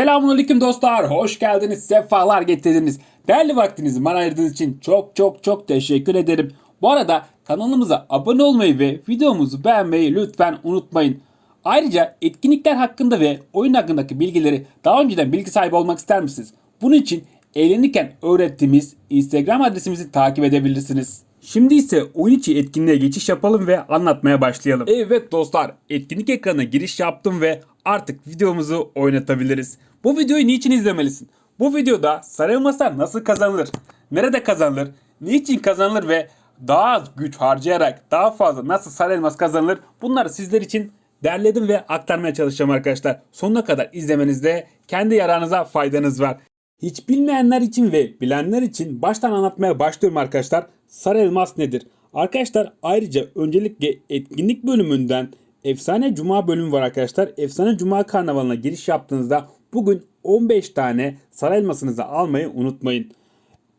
Selamünaleyküm dostlar. Hoş geldiniz. Sefalar getirdiniz. Değerli vaktinizi bana ayırdığınız için çok çok çok teşekkür ederim. Bu arada kanalımıza abone olmayı ve videomuzu beğenmeyi lütfen unutmayın. Ayrıca etkinlikler hakkında ve oyun hakkındaki bilgileri daha önceden bilgi sahibi olmak ister misiniz? Bunun için eğlenirken öğrettiğimiz Instagram adresimizi takip edebilirsiniz. Şimdi ise oyun içi etkinliğe geçiş yapalım ve anlatmaya başlayalım. Evet dostlar, etkinlik ekranına giriş yaptım ve artık videomuzu oynatabiliriz. Bu videoyu niçin izlemelisin? Bu videoda sarı elmaslar nasıl kazanılır? Nerede kazanılır? Niçin kazanılır ve daha az güç harcayarak daha fazla nasıl sarı elmas kazanılır? Bunları sizler için derledim ve aktarmaya çalışacağım arkadaşlar. Sonuna kadar izlemenizde kendi yararınıza faydanız var. Hiç bilmeyenler için ve bilenler için baştan anlatmaya başlıyorum arkadaşlar. Sarı elmas nedir? Arkadaşlar ayrıca öncelikle etkinlik bölümünden Efsane Cuma bölümü var arkadaşlar. Efsane Cuma karnavalına giriş yaptığınızda bugün 15 tane sarı elmasınızı almayı unutmayın.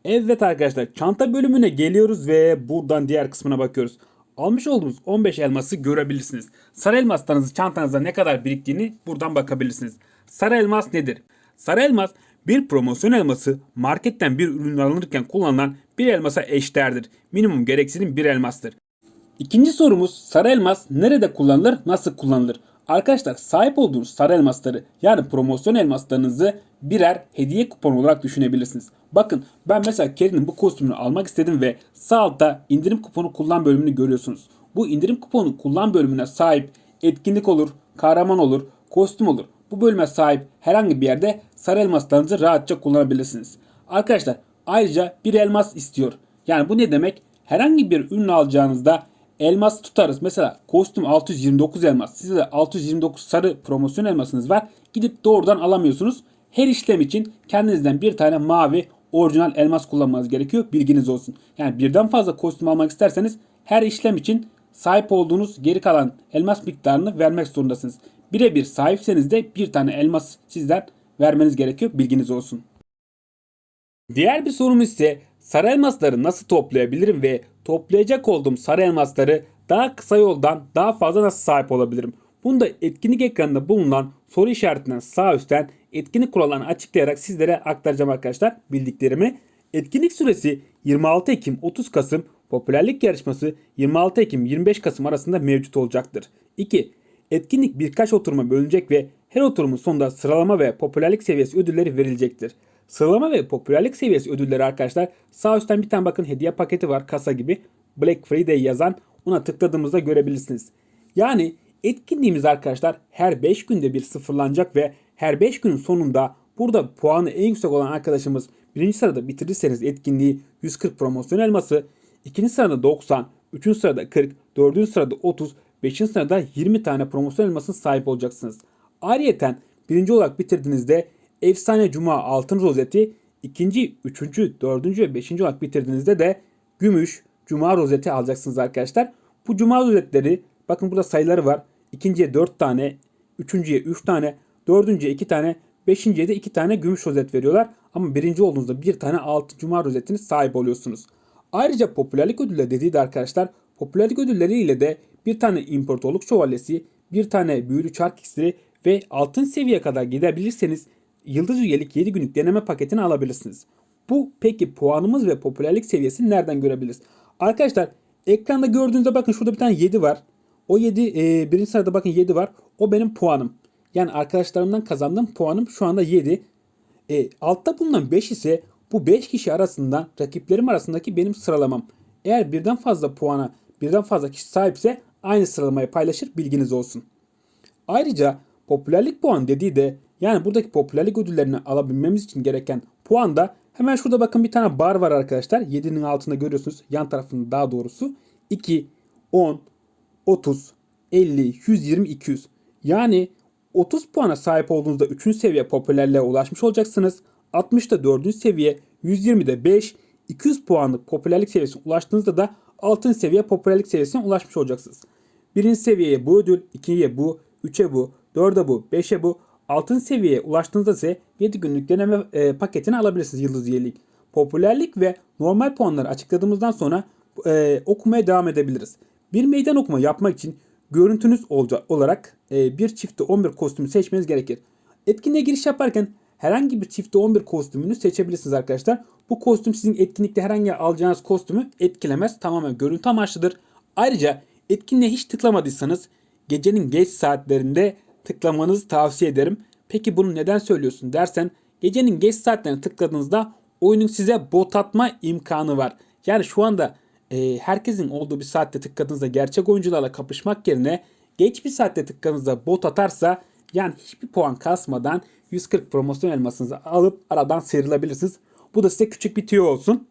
Evet arkadaşlar çanta bölümüne geliyoruz ve buradan diğer kısmına bakıyoruz. Almış olduğumuz 15 elması görebilirsiniz. Sarı elmaslarınızı çantanızda ne kadar biriktiğini buradan bakabilirsiniz. Sarı elmas nedir? Sarı elmas bir promosyon elması marketten bir ürün alınırken kullanılan bir elmasa eşdeğerdir. Minimum gereksinim bir elmastır. İkinci sorumuz sarı elmas nerede kullanılır, nasıl kullanılır? Arkadaşlar sahip olduğunuz sarı elmasları yani promosyon elmaslarınızı birer hediye kuponu olarak düşünebilirsiniz. Bakın ben mesela Kerry'nin bu kostümünü almak istedim ve sağ altta indirim kuponu kullan bölümünü görüyorsunuz. Bu indirim kuponu kullan bölümüne sahip etkinlik olur, kahraman olur, kostüm olur. Bu bölüme sahip herhangi bir yerde sarı elmaslarınızı rahatça kullanabilirsiniz. Arkadaşlar ayrıca bir elmas istiyor. Yani bu ne demek? Herhangi bir ürün alacağınızda elmas tutarız. Mesela kostüm 629 elmas. Sizde de 629 sarı promosyon elmasınız var. Gidip doğrudan alamıyorsunuz. Her işlem için kendinizden bir tane mavi orijinal elmas kullanmanız gerekiyor. Bilginiz olsun. Yani birden fazla kostüm almak isterseniz her işlem için sahip olduğunuz geri kalan elmas miktarını vermek zorundasınız. Birebir sahipseniz de bir tane elmas sizden vermeniz gerekiyor. Bilginiz olsun. Diğer bir sorumuz ise sarı elmasları nasıl toplayabilirim ve toplayacak olduğum sarı elmasları daha kısa yoldan daha fazla nasıl sahip olabilirim? Bunu da etkinlik ekranında bulunan soru işaretinden sağ üstten etkinlik kurallarını açıklayarak sizlere aktaracağım arkadaşlar bildiklerimi. Etkinlik süresi 26 Ekim 30 Kasım, popülerlik yarışması 26 Ekim 25 Kasım arasında mevcut olacaktır. 2. Etkinlik birkaç oturuma bölünecek ve her oturumun sonunda sıralama ve popülerlik seviyesi ödülleri verilecektir. Sıralama ve popülerlik seviyesi ödülleri arkadaşlar sağ üstten bir tane bakın hediye paketi var kasa gibi. Black Friday yazan ona tıkladığımızda görebilirsiniz. Yani etkinliğimiz arkadaşlar her 5 günde bir sıfırlanacak ve her 5 günün sonunda burada puanı en yüksek olan arkadaşımız birinci sırada bitirirseniz etkinliği 140 promosyon elması, ikinci sırada 90, üçüncü sırada 40, dördüncü sırada 30, beşinci sırada 20 tane promosyon elmasına sahip olacaksınız. Ayrıyeten birinci olarak bitirdiğinizde Efsane Cuma altın rozeti, ikinci, üçüncü, dördüncü ve beşinci olarak bitirdiğinizde de gümüş Cuma rozeti alacaksınız arkadaşlar. Bu Cuma rozetleri bakın burada sayıları var. İkinciye 4 tane, üçüncüye 3 tane, dördüncüye 2 tane, beşinciye de 2 tane gümüş rozet veriyorlar. Ama birinci olduğunuzda bir tane altın Cuma rozetine sahip oluyorsunuz. Ayrıca popülerlik ödülleri dediği de arkadaşlar popülerlik ödülleri ile de bir tane imparatorluk şövalyesi, bir tane büyülü çark iksiri ve altın seviye kadar gidebilirseniz Yıldız üyelik 7 günlük deneme paketini alabilirsiniz. Bu peki puanımız ve popülerlik seviyesini nereden görebiliriz? Arkadaşlar ekranda gördüğünüzde bakın şurada bir tane 7 var. O 7 e, birinci sırada bakın 7 var. O benim puanım. Yani arkadaşlarımdan kazandığım puanım şu anda 7. E, altta bulunan 5 ise bu 5 kişi arasında rakiplerim arasındaki benim sıralamam. Eğer birden fazla puana birden fazla kişi sahipse aynı sıralamayı paylaşır bilginiz olsun. Ayrıca popülerlik puan dediği de yani buradaki popülerlik ödüllerini alabilmemiz için gereken puan da hemen şurada bakın bir tane bar var arkadaşlar. 7'nin altında görüyorsunuz. Yan tarafında daha doğrusu. 2, 10, 30, 50, 120, 200. Yani 30 puana sahip olduğunuzda 3. seviye popülerliğe ulaşmış olacaksınız. 60'da 4. seviye, 120'de 5, 200 puanlık popülerlik seviyesine ulaştığınızda da 6. seviye popülerlik seviyesine ulaşmış olacaksınız. 1. seviyeye bu ödül, 2'ye bu, 3'e bu, 4'e bu, 5'e bu, altın seviyeye ulaştığınızda ise 7 günlük deneme e, paketini alabilirsiniz yıldız üyelik. Popülerlik ve normal puanları açıkladığımızdan sonra e, okumaya devam edebiliriz. Bir meydan okuma yapmak için görüntünüz olarak e, bir çifte 11 kostümü seçmeniz gerekir. Etkinliğe giriş yaparken herhangi bir çifte 11 kostümünü seçebilirsiniz arkadaşlar. Bu kostüm sizin etkinlikte herhangi alacağınız kostümü etkilemez. Tamamen görüntü amaçlıdır. Ayrıca etkinliğe hiç tıklamadıysanız gecenin geç saatlerinde tıklamanızı tavsiye ederim. Peki bunu neden söylüyorsun dersen gecenin geç saatlerine tıkladığınızda oyunun size bot atma imkanı var. Yani şu anda e, herkesin olduğu bir saatte tıkladığınızda gerçek oyuncularla kapışmak yerine geç bir saatte tıkladığınızda bot atarsa yani hiçbir puan kasmadan 140 promosyon elmasınızı alıp aradan sıyrılabilirsiniz. Bu da size küçük bir tüyo olsun.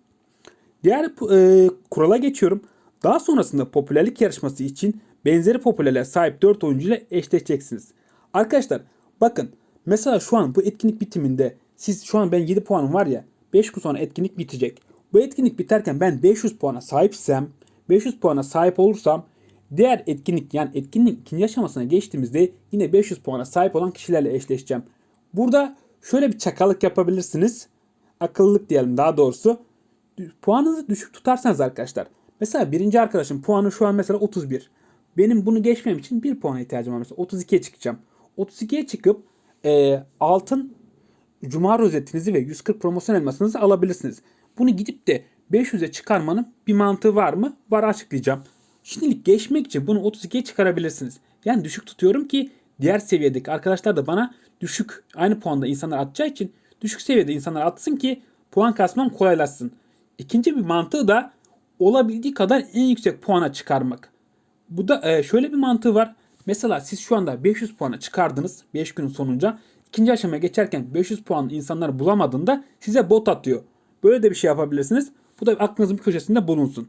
Diğer e, kurala geçiyorum. Daha sonrasında popülerlik yarışması için benzeri popülerliğe sahip 4 oyuncu ile eşleşeceksiniz. Arkadaşlar bakın mesela şu an bu etkinlik bitiminde siz şu an ben 7 puanım var ya 5 gün sonra etkinlik bitecek. Bu etkinlik biterken ben 500 puana sahipsem 500 puana sahip olursam diğer etkinlik yani etkinlik ikinci aşamasına geçtiğimizde yine 500 puana sahip olan kişilerle eşleşeceğim. Burada şöyle bir çakalık yapabilirsiniz. Akıllılık diyelim daha doğrusu. Puanınızı düşük tutarsanız arkadaşlar. Mesela birinci arkadaşım puanı şu an mesela 31. Benim bunu geçmem için 1 puana ihtiyacım var. Mesela 32'ye çıkacağım. 32'ye çıkıp e, altın cuma rozetinizi ve 140 promosyon elmasınızı alabilirsiniz. Bunu gidip de 500'e çıkarmanın bir mantığı var mı? Var açıklayacağım. Şimdilik geçmek için bunu 32'ye çıkarabilirsiniz. Yani düşük tutuyorum ki diğer seviyedeki arkadaşlar da bana düşük aynı puanda insanlar atacağı için düşük seviyede insanlar atsın ki puan kasmam kolaylaşsın. İkinci bir mantığı da olabildiği kadar en yüksek puana çıkarmak. Bu da e, şöyle bir mantığı var. Mesela siz şu anda 500 puana çıkardınız 5 günün sonunca. İkinci aşamaya geçerken 500 puan insanlar bulamadığında size bot atıyor. Böyle de bir şey yapabilirsiniz. Bu da aklınızın bir köşesinde bulunsun.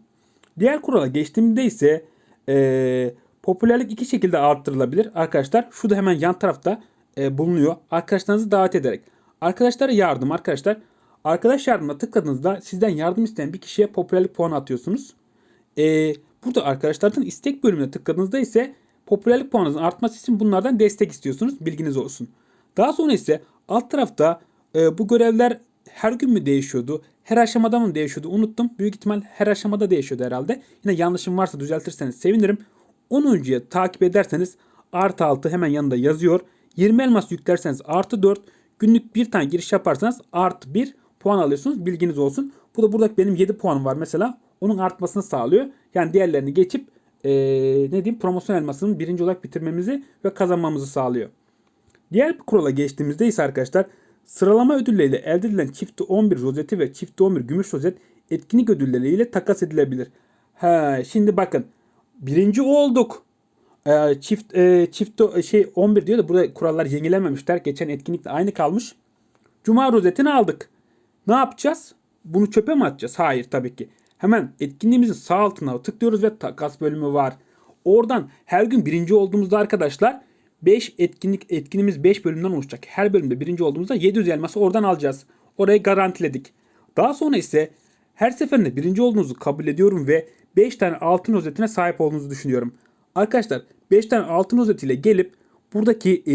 Diğer kurala geçtiğimde ise e, popülerlik iki şekilde arttırılabilir. Arkadaşlar şu da hemen yan tarafta e, bulunuyor. Arkadaşlarınızı davet ederek. Arkadaşlara yardım arkadaşlar. Arkadaş yardımına tıkladığınızda sizden yardım isteyen bir kişiye popülerlik puanı atıyorsunuz. E, burada arkadaşlardan istek bölümüne tıkladığınızda ise popülerlik puanınızın artması için bunlardan destek istiyorsunuz. Bilginiz olsun. Daha sonra ise alt tarafta e, bu görevler her gün mü değişiyordu? Her aşamada mı değişiyordu? Unuttum. Büyük ihtimal her aşamada değişiyordu herhalde. Yine yanlışım varsa düzeltirseniz sevinirim. 10'uncuya takip ederseniz artı 6 hemen yanında yazıyor. 20 elmas yüklerseniz artı 4. Günlük bir tane giriş yaparsanız artı 1 puan alıyorsunuz. Bilginiz olsun. Bu da burada benim 7 puanım var mesela. Onun artmasını sağlıyor. Yani diğerlerini geçip ee, ne diyeyim promosyon elmasının birinci olarak bitirmemizi ve kazanmamızı sağlıyor. Diğer bir kurala geçtiğimizde ise arkadaşlar sıralama ödülleriyle elde edilen çifti 11 rozeti ve çifti 11 gümüş rozet etkinlik ödülleriyle takas edilebilir. Ha, şimdi bakın birinci olduk. Ee, çift e, çift şey 11 diyor da burada kurallar yenilememişler. Geçen etkinlikle aynı kalmış. Cuma rozetini aldık. Ne yapacağız? Bunu çöpe mi atacağız? Hayır tabii ki. Hemen etkinliğimizin sağ altına tıklıyoruz ve takas bölümü var. Oradan her gün birinci olduğumuzda arkadaşlar 5 etkinlik etkinliğimiz 5 bölümden oluşacak. Her bölümde birinci olduğumuzda 700 elması oradan alacağız. Orayı garantiledik. Daha sonra ise her seferinde birinci olduğunuzu kabul ediyorum ve 5 tane altın rozetine sahip olduğunuzu düşünüyorum. Arkadaşlar 5 tane altın rozetiyle gelip buradaki e,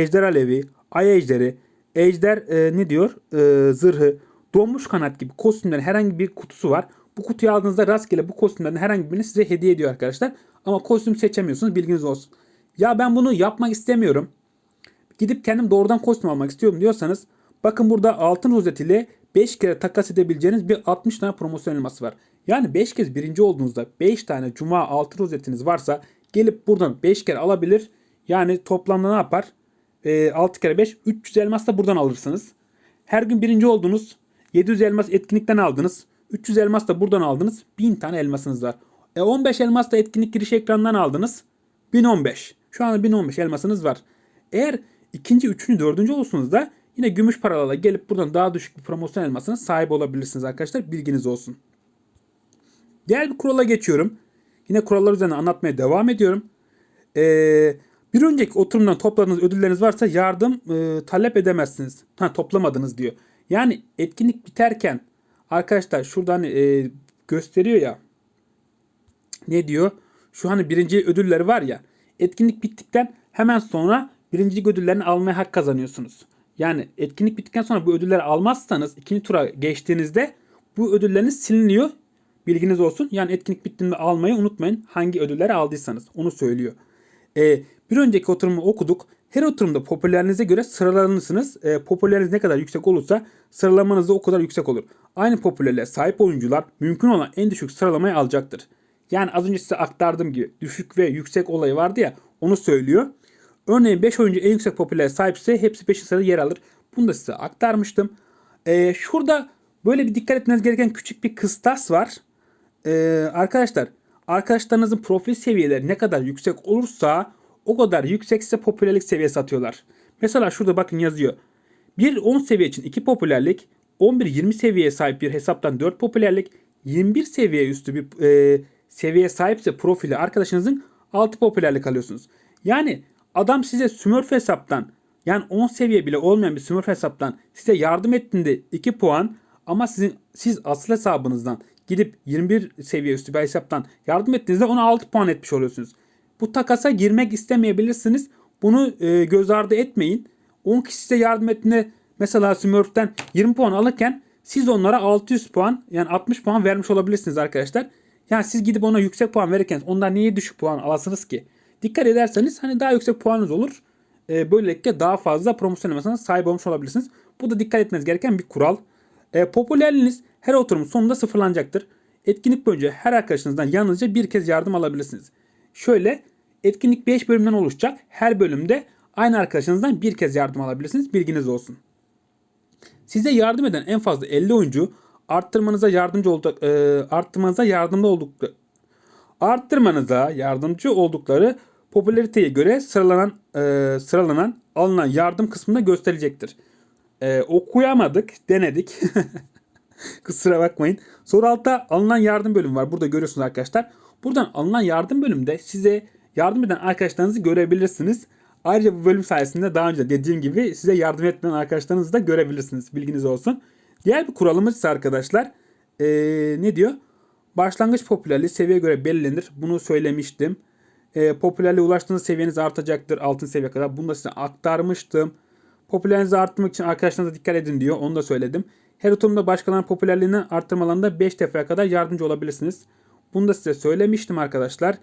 ejder alevi, ay ejderi, ejder e, ne diyor? E, zırhı, donmuş kanat gibi kostümlerin herhangi bir kutusu var. Bu kutuyu aldığınızda rastgele bu kostümlerin herhangi birini size hediye ediyor arkadaşlar. Ama kostüm seçemiyorsunuz bilginiz olsun. Ya ben bunu yapmak istemiyorum. Gidip kendim doğrudan kostüm almak istiyorum diyorsanız bakın burada altın rozet ile 5 kere takas edebileceğiniz bir 60 tane promosyon elması var. Yani 5 kez birinci olduğunuzda 5 tane cuma altın rozetiniz varsa gelip buradan 5 kere alabilir. Yani toplamda ne yapar? E, 6 kere 5 300 elmas da buradan alırsınız. Her gün birinci oldunuz. 700 elmas etkinlikten aldınız. 300 elmas da buradan aldınız. 1000 tane elmasınız var. E 15 elmas da etkinlik giriş ekranından aldınız. 1015. Şu anda 1015 elmasınız var. Eğer ikinci, üçüncü, dördüncü olursunuz da yine gümüş paralarla gelip buradan daha düşük bir promosyon elmasına sahip olabilirsiniz arkadaşlar. Bilginiz olsun. Diğer bir kurala geçiyorum. Yine kurallar üzerine anlatmaya devam ediyorum. Ee, bir önceki oturumdan topladığınız ödülleriniz varsa yardım e, talep edemezsiniz. Ha, toplamadınız diyor. Yani etkinlik biterken arkadaşlar şuradan e, gösteriyor ya ne diyor? Şu hani birinci ödülleri var ya. Etkinlik bittikten hemen sonra birinci ödüllerini almaya hak kazanıyorsunuz. Yani etkinlik bittikten sonra bu ödülleri almazsanız ikinci tura geçtiğinizde bu ödülleriniz siliniyor. Bilginiz olsun. Yani etkinlik bittiğinde almayı unutmayın. Hangi ödülleri aldıysanız onu söylüyor. Ee, bir önceki oturumu okuduk. Her oturumda popülerliğinize göre sıralanırsınız. E, popüleriniz ne kadar yüksek olursa sıralamanız da o kadar yüksek olur. Aynı popülerliğe sahip oyuncular mümkün olan en düşük sıralamayı alacaktır. Yani az önce size aktardığım gibi düşük ve yüksek olayı vardı ya onu söylüyor. Örneğin 5 oyuncu en yüksek popülerliğe sahipse hepsi 5. sırada yer alır. Bunu da size aktarmıştım. E, şurada böyle bir dikkat etmeniz gereken küçük bir kıstas var. E, arkadaşlar arkadaşlarınızın profil seviyeleri ne kadar yüksek olursa o kadar yüksek size popülerlik seviyesi atıyorlar. Mesela şurada bakın yazıyor. Bir 10 seviye için 2 popülerlik, 11-20 seviyeye sahip bir hesaptan 4 popülerlik, 21 seviye üstü bir e, seviyeye sahipse profili arkadaşınızın 6 popülerlik alıyorsunuz. Yani adam size Smurf hesaptan yani 10 seviye bile olmayan bir Smurf hesaptan size yardım ettiğinde 2 puan ama sizin siz asıl hesabınızdan gidip 21 seviye üstü bir hesaptan yardım ettiğinizde ona 6 puan etmiş oluyorsunuz. Bu takasa girmek istemeyebilirsiniz. Bunu e, göz ardı etmeyin. 10 kişi size yardım ettiğinde mesela Smurf'ten 20 puan alırken siz onlara 600 puan yani 60 puan vermiş olabilirsiniz arkadaşlar. Yani siz gidip ona yüksek puan verirken ondan niye düşük puan alasınız ki? Dikkat ederseniz hani daha yüksek puanınız olur. E, böylelikle daha fazla promosyon elmasına sahip olmuş olabilirsiniz. Bu da dikkat etmeniz gereken bir kural. E, popülerliğiniz her oturum sonunda sıfırlanacaktır. Etkinlik boyunca her arkadaşınızdan yalnızca bir kez yardım alabilirsiniz. Şöyle etkinlik 5 bölümden oluşacak. Her bölümde aynı arkadaşınızdan bir kez yardım alabilirsiniz. Bilginiz olsun. Size yardım eden en fazla 50 oyuncu arttırmanıza yardımcı olduk, e, arttırmanıza yardımcı oldukları arttırmanıza yardımcı oldukları popülariteye göre sıralanan e, sıralanan alınan yardım kısmında gösterilecektir. E, okuyamadık, denedik. Kusura bakmayın. Soru altta alınan yardım bölümü var. Burada görüyorsunuz arkadaşlar. Buradan alınan yardım bölümünde size yardım eden arkadaşlarınızı görebilirsiniz. Ayrıca bu bölüm sayesinde daha önce dediğim gibi size yardım etmeyen arkadaşlarınızı da görebilirsiniz. Bilginiz olsun. Diğer bir kuralımız ise arkadaşlar ee, ne diyor? Başlangıç popülerliği seviyeye göre belirlenir. Bunu söylemiştim. E, popülerliğe ulaştığınız seviyeniz artacaktır altın seviye kadar. Bunu da size aktarmıştım. Popülerliğinizi arttırmak için arkadaşlarınıza dikkat edin diyor. Onu da söyledim. Her oturumda başkalarının popülerliğini arttırmalarında 5 defaya kadar yardımcı olabilirsiniz. Bunu da size söylemiştim arkadaşlar.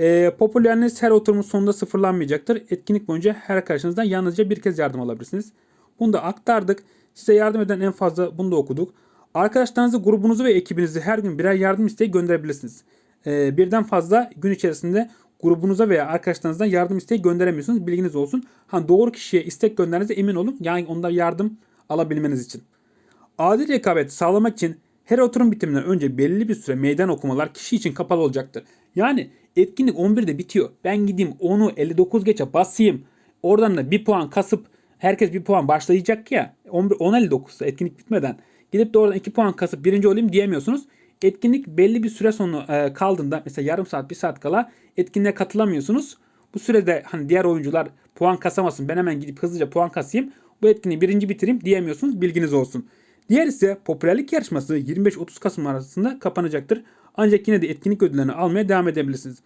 E, popülerliğiniz her oturumun sonunda sıfırlanmayacaktır. Etkinlik boyunca her arkadaşınızdan yalnızca bir kez yardım alabilirsiniz. Bunu da aktardık. Size yardım eden en fazla bunu da okuduk. Arkadaşlarınızı, grubunuzu ve ekibinizi her gün birer yardım isteği gönderebilirsiniz. E, birden fazla gün içerisinde grubunuza veya arkadaşlarınızdan yardım isteği gönderemiyorsunuz. Bilginiz olsun. Ha, doğru kişiye istek gönderdiğinize emin olun. Yani ondan yardım alabilmeniz için. Adil rekabet sağlamak için her oturum bitiminden önce belli bir süre meydan okumalar kişi için kapalı olacaktır. Yani etkinlik 11'de bitiyor. Ben gideyim onu 59 geçe basayım. Oradan da bir puan kasıp herkes bir puan başlayacak ya. 11 10.59'da etkinlik bitmeden gidip de oradan 2 puan kasıp birinci olayım diyemiyorsunuz. Etkinlik belli bir süre sonu e, kaldığında mesela yarım saat bir saat kala etkinliğe katılamıyorsunuz. Bu sürede hani diğer oyuncular puan kasamasın ben hemen gidip hızlıca puan kasayım bu etkinliği birinci bitireyim diyemiyorsunuz bilginiz olsun. Diğer ise popülerlik yarışması 25-30 Kasım arasında kapanacaktır. Ancak yine de etkinlik ödüllerini almaya devam edebilirsiniz.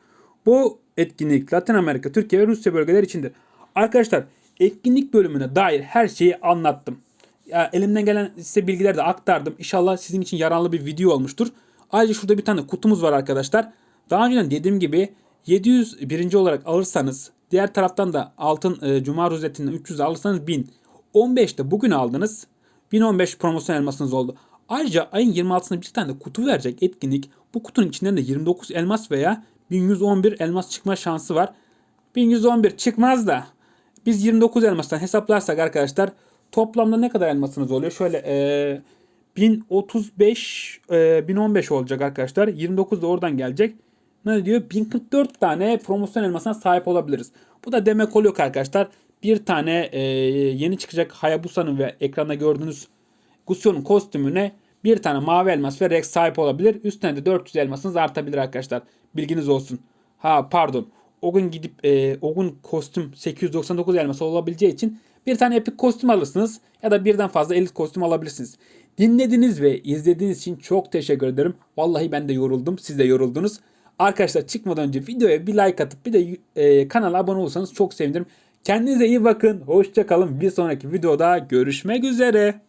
Bu etkinlik Latin Amerika, Türkiye ve Rusya bölgeleri içindir. Arkadaşlar etkinlik bölümüne dair her şeyi anlattım. Ya, elimden gelen size bilgileri de aktardım. İnşallah sizin için yararlı bir video olmuştur. Ayrıca şurada bir tane kutumuz var arkadaşlar. Daha önceden dediğim gibi 700 birinci olarak alırsanız diğer taraftan da altın e, cuma rozetinden 300 alırsanız 1000. 15'te bugün aldınız. 1015 promosyon elmasınız oldu. Ayrıca ayın 26'sında bir tane de kutu verecek etkinlik. Bu kutunun içinden de 29 elmas veya 1111 elmas çıkma şansı var. 1111 çıkmaz da biz 29 elmastan hesaplarsak arkadaşlar toplamda ne kadar elmasınız oluyor? Şöyle e, 1035 e, 1015 olacak arkadaşlar. 29 da oradan gelecek. Ne diyor? 1044 tane promosyon elmasına sahip olabiliriz. Bu da demek oluyor arkadaşlar bir tane e, yeni çıkacak Hayabusa'nın ve ekranda gördüğünüz Gusio'nun kostümüne bir tane mavi elmas ve Rex sahip olabilir. Üstüne de 400 elmasınız artabilir arkadaşlar. Bilginiz olsun. Ha pardon. O gün gidip e, o gün kostüm 899 elması olabileceği için bir tane epik kostüm alırsınız ya da birden fazla elit kostüm alabilirsiniz. Dinlediğiniz ve izlediğiniz için çok teşekkür ederim. Vallahi ben de yoruldum. Siz de yoruldunuz. Arkadaşlar çıkmadan önce videoya bir like atıp bir de e, kanala abone olursanız çok sevinirim. Kendinize iyi bakın. Hoşça kalın. Bir sonraki videoda görüşmek üzere.